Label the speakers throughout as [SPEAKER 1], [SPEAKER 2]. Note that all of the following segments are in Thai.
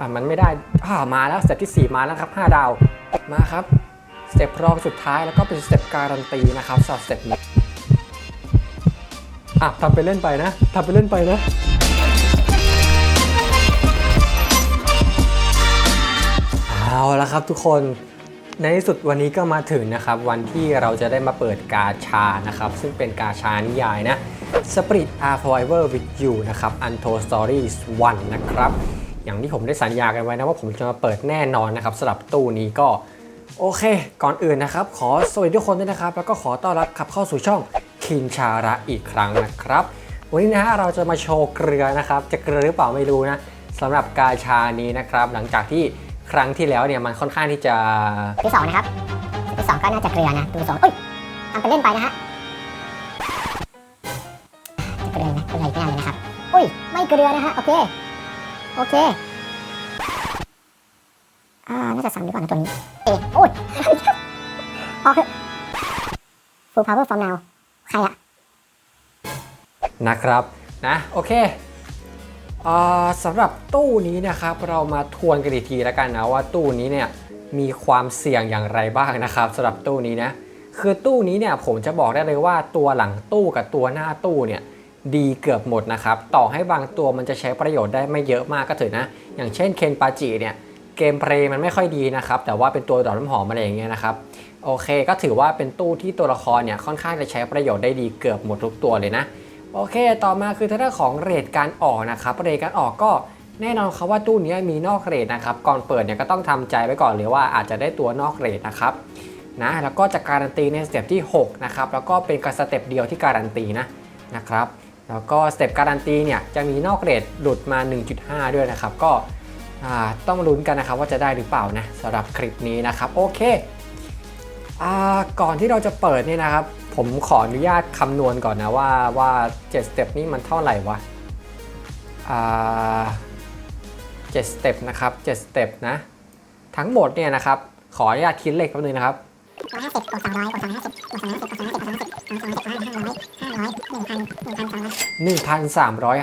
[SPEAKER 1] อะมันไม่ได้อ่ามาแล้วสเต็ปที่ 4 มาแล้วครับ 5 ดาว มาครับสเต็ปรองสุดท้ายแล้วก็เป็นสเต็ปการันตีนะครับสำหรับสเต็ปนี้อะทำไปเล่นไปนะทำไปเล่นไปนะเอาละครับทุกคนในที่สุดวันนี้ก็มาถึงนะครับวันที่เราจะได้มาเปิดกาชานะครับ ซึ่งเป็นกาชานิยายนะ Spirit are forever with you นะครับ Untold Stories 1 นะครับ อย่างที่ผมได้สัญญากันไว้นะว่าผมจะมาเปิดแน่นอนนะครับสำหรับตู้นี้ก็โอเค ก่อนอื่นนะครับ ขอสวัสดีทุกคนด้วยนะครับ แล้วก็ขอต้อนรับขับเข้าสู่ช่องคินชาระอีกครั้งนะครับ วันนี้นะฮะเราจะมาโชว์เกลือนะครับ จะเกลือหรือเปล่าไม่รู้นะสำหรับกาชานี้นะครับ หลังจากที่ครั้งที่แล้วเนี่ยมันค่อนข้างที่จะ
[SPEAKER 2] ที่สองนะครับที่สองก็น่าจะเกลือนะดูทรงอุ้ยทำเป็นเล่นไปนะฮะจะเกลือไหมเกลืออีกแน่เลยนะครับอุ้ยไม่เกลือนะฮะโอเค โอเค อ่า น่าจะสั่งดีกว่านะตัวนี้ เอะโอ้ยพอเถอะ full power from now ใครอะ
[SPEAKER 1] นะครับ นะ โอเคอ่อสำหรับตู้นี้นะครับเรามาทวนกันอีกทีแล้วกันนะว่าตู้นี้เนี่ยมีความเสี่ยงอย่างไรบ้างนะครับสำหรับตู้นี้นะคือตู้นี้เนี่ยผมจะบอกได้เลยว่าตัวหลังตู้กับตัวหน้าตู้เนี่ย ดีเกือบหมดนะครับ ต่อให้บางตัวมันจะใช้ประโยชน์ได้ไม่เยอะมากก็เถอะนะ อย่างเช่นเคนปาจิเนี่ยเกมเพลย์มันไม่ค่อยดีนะครับ แต่ว่าเป็นตัวดอกน้ำหอมอะไรอย่างเงี้ยนะครับ โอเคก็ถือว่าเป็นตู้ที่ตัวละครเนี่ยค่อนข้างจะใช้ประโยชน์ได้ดีเกือบหมดทุกตัวเลยนะ โอเค ต่อมาคือทางด้านของเรทการออกนะครับ เรทการออกก็แน่นอนครับว่าตู้นี้มีนอกเรทนะครับ ก่อนเปิดเนี่ยก็ต้องทำใจไว้ก่อนเลยว่าอาจจะได้ตัวนอกเรทนะครับนะแล้วก็จะการันตีในสเต็ปที่6นะครับแล้วก็เป็นการสเต็ปเดียวที่การันตีนะนะครับ แล้วก็สเต็ปการันตีเนี่ยจะมีนอกเรทหลุดมา 1.5 ด้วยนะครับ ก็ต้องลุ้นกันนะครับว่าจะได้หรือเปล่านะสำหรับคลิปนี้นะครับ โอเคอก่อนที่เราจะเปิดเนี่ยนะครับ ผมขออนุญาตคำนวณก่อนนะว่าว่า7สเต็ปนี้มันเท่าไหร่วะอ่า7สเต็ปนะครับ7สเต็ปนะ ทั้งหมดเนี่ยนะครับ ขออนุญาตคิดเลขแป๊บนึงนะครับ
[SPEAKER 2] ร้อยห้าสิบกดสองร้อยกดสองร้อยห้าสิบกดสองร้อยห้าสิบกดสองร้อยห้าสิบกดสองร้อยห้าสิบสองร้อยห้าห้าร้อยห้าร้อยหนึ่งพันหนึ่งพันสองร้อย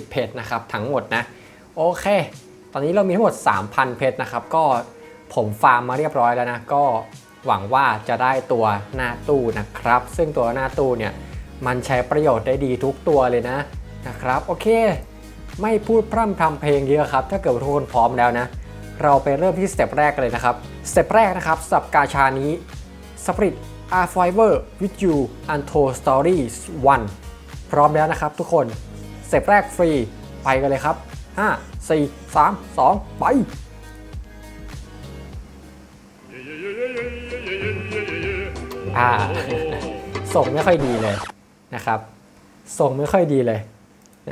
[SPEAKER 1] 1,350เพชรนะครับทั้งหมดนะ โอเค ตอนนี้เรามีทั้งหมด 3,000 เพชรนะครับ ก็ผมฟาร์มมาเรียบร้อยแล้วนะ ก็หวังว่าจะได้ตัวหน้าตู้นะครับ ซึ่งตัวหน้าตู้เนี่ยมันใช้ประโยชน์ได้ดีทุกตัวเลยนะนะครับ โอเค ไม่พูดพร่ำทำเพลงเยอะครับ ถ้าเกิดทุกคนพร้อมแล้วนะ เราไปเริ่มที่สเต็ปแรกกันเลยนะครับสเต็ปแรกนะครับสับกาชานี้ Spirit are forever with you Untold Stories 1 พร้อมแล้วนะครับทุกคนสเต็ปแรกฟรีไปกันเลยครับ 5 4 3 2 ไปอ่าส่งไม่ค่อยดีเลยนะครับ ส่งไม่ค่อยดีเลย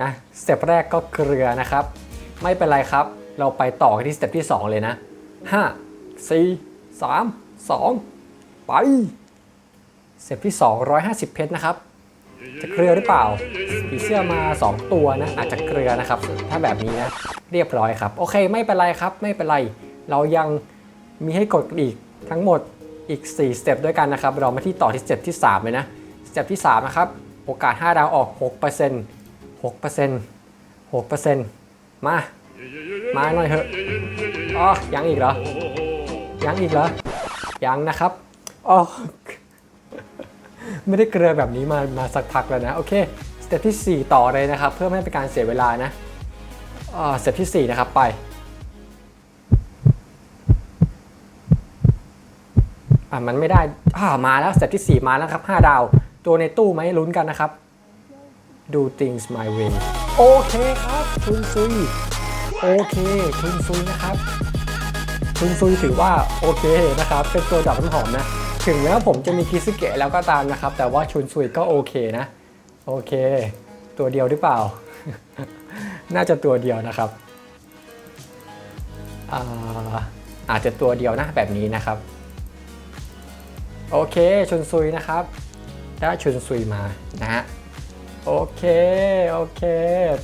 [SPEAKER 1] นะสเต็ปแรกก็เกลือนะครับ ไม่เป็นไรครับ เราไปต่อที่สเต็ปที่ 2 เลยนะ 5 4 3 2 ไปสเต็ปที่ 250 เพชรนะครับ จะเกลือหรือเปล่าผีเสื้อมา 2 ตัวนะ อาจจะเกลือนะครับ ถ้าแบบนี้นะ เรียบร้อยครับ โอเค ไม่เป็นไรครับ ไม่เป็นไร เรายังมีให้กดอีกทั้งหมดอีก 4 สเต็ปด้วยกันนะครับ เรามาที่ต่อที่สเต็ปที่ 3 เลยนะ สเต็ปที่ 3 นะครับ โอกาส 5 ดาวออก 6% 6% 6%มา มาหน่อยเถอะอ๋อยังอีกเหรอ ยังอีกเหรอ ยังนะครับ อ๋อไม่ได้เกลือแบบนี้มามาสักพักแล้วนะ โอเค สเต็ปที่ 4 ต่อเลยนะครับ เพื่อไม่ให้เป็นการเสียเวลานะอ่าสเต็ปที่ 4 นะครับไปอะมันไม่ได้อ่ามาแล้วสเต็ปที่ 4 มาแล้วครับ 5 ดาว ตัวในตู้ไหมลุ้นกันนะครับดู things my way โอเคครับทุนซุย โอเคทุนซุยนะครับทุนซุยถือว่าโอเคนะครับ เป็นตัวดอกน้ำหอมนะ ถึงแม้วผมจะมีคิสเกะแล้วก็ตามนะครับ แต่ว่าชุนซุยก็โอเคนะ โอเค ตัวเดียวหรือเปล่า น่าจะตัวเดียวนะครับอาอาจจะตัวเดียวนะแบบนี้นะครับ โอเคชุนซุยนะครับ ได้ชุนซุยมานะฮะโอเค โอเค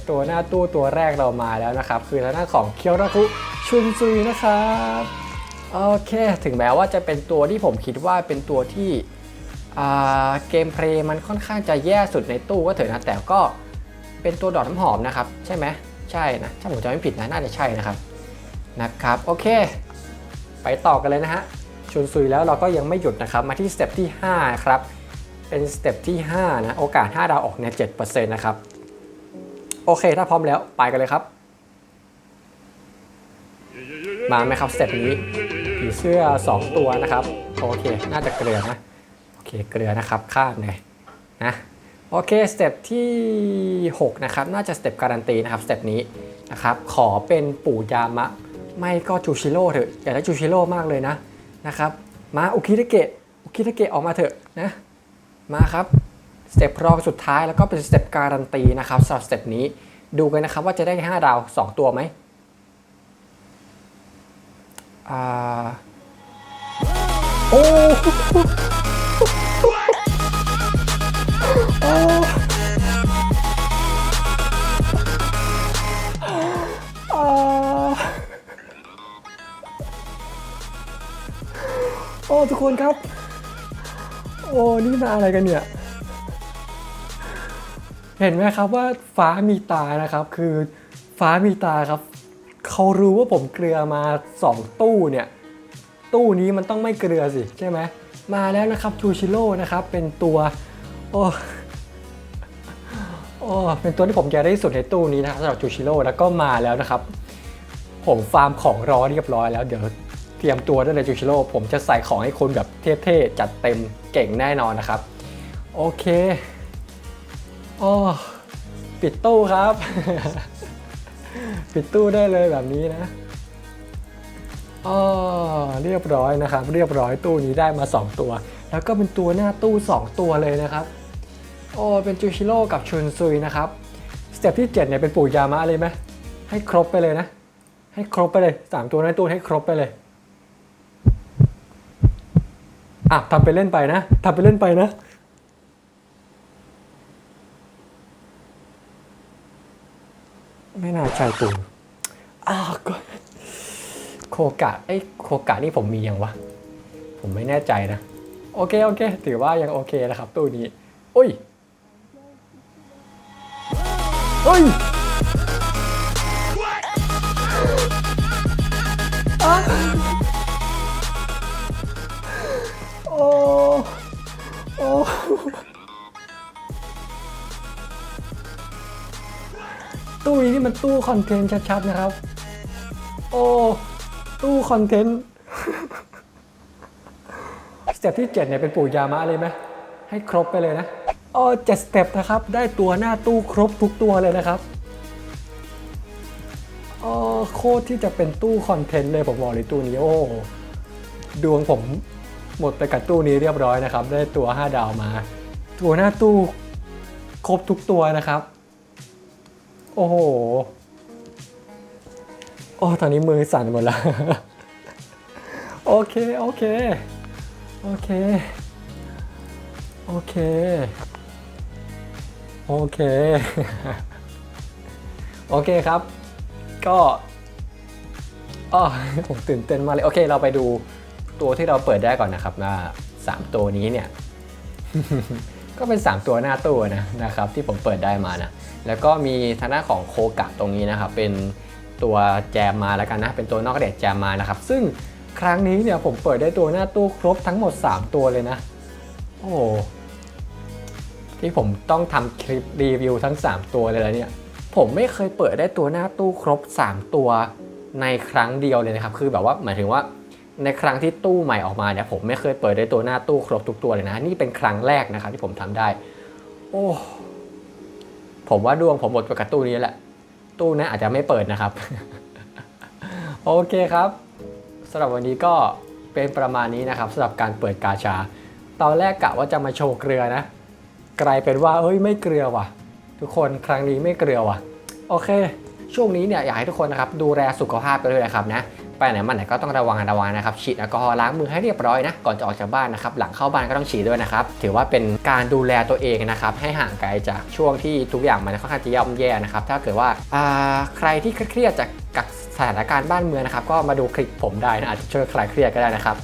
[SPEAKER 1] ตัวหน้าตู้ตัวแรกเรามาแล้วนะครับ คือทางด้าของเคียวราคุชุนซุยนะครับ โอเค ถึงแม้ว่าจะเป็นตัวที่ผมคิดว่าเป็นตัวที่เกมเพลย์มันค่อนข้างจะแย่สุดในตู้ก็เถอะนะ แต่ก็เป็นตัวดอกน้ำหอมนะครับ ใช่ไหมใช่นะถ้าผมจำไม่ผิดนะน่าจะใช่นะครับนะครับ โอเค ไปต่อกันเลยนะฮะชวนซุยแล้วเราก็ยังไม่หยุดนะครับ มาที่สเต็ปที่ 5 ครับ เป็นสเต็ปที่ 5 นะ โอกาส 5 ดาวออกเนี่ย7%นะครับ โอเค ถ้าพร้อมแล้วไปกันเลยครับ มาไหมครับสเต็ปนี้ ผีเสื้อ 2 ตัวนะครับ โอเค น่าจะเกลือนะ โอเค เกลือนะครับ ข้ามเลยนะ โอเค สเต็ปที่ 6 นะครับ น่าจะสเต็ปการันตีนะครับ สเต็ปนี้นะครับ ขอเป็นปู่ยามะ ไม่ก็จูชิโร่เถอะ อยากได้จูชิโร่มากเลยนะ นะครับ มาอุคิเทเกะ อุคิเทเกะออกมาเถอะนะ มาครับสเต็ปรองสุดท้ายแล้วก็เป็นสเต็ปการันตีนะครับสำหรับสเต็ปนี้ ดูกันนะครับว่าจะได้ 5 ดาว 2 ตัวไหม อ่าโอ้โอ้โอ้ทุกคนครับ โอ้นี่มาอะไรกันเนี่ย เห็นไหมครับว่าฟ้ามีตานะครับ คือฟ้ามีตาครับ เขารู้ว่าผมเกลือมา 2 ตู้เนี่ย ตู้นี้มันต้องไม่เกลือสิใช่ไหมมาแล้วนะครับจูชิโร่นะครับ เป็นตัวโอ้โอ้เป็นตัวที่ผมอยากได้สุดในตู้นี้นะครับสำหรับจูชิโร่แล้วก็มาแล้วนะครับ ผมฟาร์มของรอเรียบร้อยแล้วเดี๋ยวเตรียมตัวได้เลยจูชิโร่ผมจะใส่ของให้คุณแบบเท่ๆจัดเต็มเก่งแน่นอนนะครับ โอเคโอ้ปิดตู้ครับ ปิดตู้ได้เลยแบบนี้นะอ๋อเรียบร้อยนะครับ เรียบร้อยตู้นี้ได้มา 2 ตัว แล้วก็เป็นตัวหน้าตู้ 2 ตัวเลยนะครับโอ้เป็นจูชิโร่กับชุนซุยนะครับสเต็ปที่ 7เนี่ยเป็นปู่ยามะเลยไหมให้ครบไปเลยนะ ให้ครบไปเลย 3 ตัวหน้าตู้ให้ครบไปเลยอะทำไปเล่นไปนะทำไปเล่นไปนะ ไม่ น่าใช่ตูนอ้าวก็โคกะไอ้ยโคกะนี่ผมมียังวะ ผมไม่แน่ใจนะ โอเค โอเค ถือว่ายังโอเคนะครับ ตู้นี้อุ้ยเฮ้ยอะโอ้โอ้ ตู้นี้นี่มันตู้คอนเทนต์ชัดๆนะครับ โอ้ ตู้คอนเทนต์สเต็ปที่ 7เนี่ยเป็นปู่ยามะเลยไหมให้ครบไปเลยนะโอ้เจ็ดสเต็ปนะครับ ได้ตัวหน้าตู้ครบทุกตัวเลยนะครับโอ้โคตรที่จะเป็นตู้คอนเทนต์เลยผมบอกเลยตู้นี้โอ้ดวงผมหมดไปกับตู้นี้เรียบร้อยนะครับ ได้ตัว 5 ดาวมา ตัวหน้าตู้ครบทุกตัวนะครับ โอ้โห โอ้ ตอนนี้มือสั่นหมดแล้ว โอเค โอเค โอเค โอเค โอเค โอเคครับ ก็อ๋อผมตื่นเต้นมากเลย โอเค เราไปดูตัวที่เราเปิดได้ก่อนนะครับว่าสามตัวนี้เนี่ย ก็เป็น 3 ตัวหน้าตู้นะนะครับ ที่ผมเปิดได้มานะ แล้วก็มีทางด้านของโคกะตรงนี้นะครับ เป็นตัวแจมมาแล้วกันนะ เป็นตัวนอกระเดดแจมมานะครับ ซึ่งครั้งนี้เนี่ยผมเปิดได้ตัวหน้าตู้ครบทั้งหมด 3 ตัวเลยนะ โอ้ที่ผมต้องทำคลิปรีวิวทั้ง 3 ตัวเลยนะเนี่ย ผมไม่เคยเปิดได้ตัวหน้าตู้ครบ 3 ตัวในครั้งเดียวเลยนะครับ คือแบบว่าหมายถึงว่าในครั้งที่ตู้ใหม่ออกมาเนี่ยผมไม่เคยเปิดได้ตัวหน้าตู้ครบทุกตัวเลยนะ นี่เป็นครั้งแรกนะครับที่ผมทำได้ โอ้ ผมว่าดวงผมหมดไปกับตู้นี้แหละ ตู้นั้อาจจะไม่เปิดนะครับ โอเคครับสำหรับวันนี้ก็เป็นประมาณนี้นะครับสำหรับการเปิดกาชา ตอนแรกกะว่าจะมาโชว์เกลือนะ กลายเป็นว่าเอ้ยไม่เกลือว่ะ ทุกคนครั้งนี้ไม่เกลือว่ะ โอเค ช่วงนี้เนี่ยอยากให้ทุกคนนะครับดูแลสุขภาพกันด้วยนะครับนะ ไปไหนมาไหนก็ต้องระวังระวังนะครับฉีดแอลกอฮอล์ล้างมือให้เรียบร้อยนะก่อนจะออกจากบ้านนะครับหลังเข้าบ้านก็ต้องฉีดด้วยนะครับถือว่าเป็นการดูแลตัวเองนะครับให้ห่างไกลจากช่วงที่ทุกอย่างมันค่อนข้างจะย่ำแย่นะครับถ้าเกิดว่าใครที่เครียดจากกับสถานการณ์บ้านเมืองนะครับก็มาดูคลิปผมได้นะอาจจะช่วยคลายเครียดก็ได้นะครับ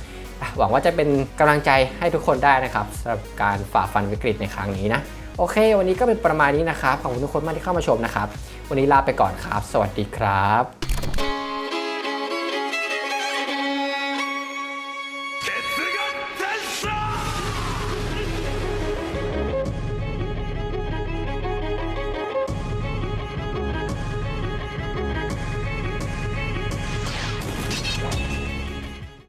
[SPEAKER 1] หวังว่าจะเป็นกำลังใจให้ทุกคนได้นะครับสำหรับการฝ่าฟันวิกฤตในครั้งนี้นะโอเค วันนี้ก็เป็นประมาณนี้นะครับขอบคุณทุกคนมากที่เข้ามาชมนะครับ วันนี้ลาไปก่อนครับ สวัสดีครับ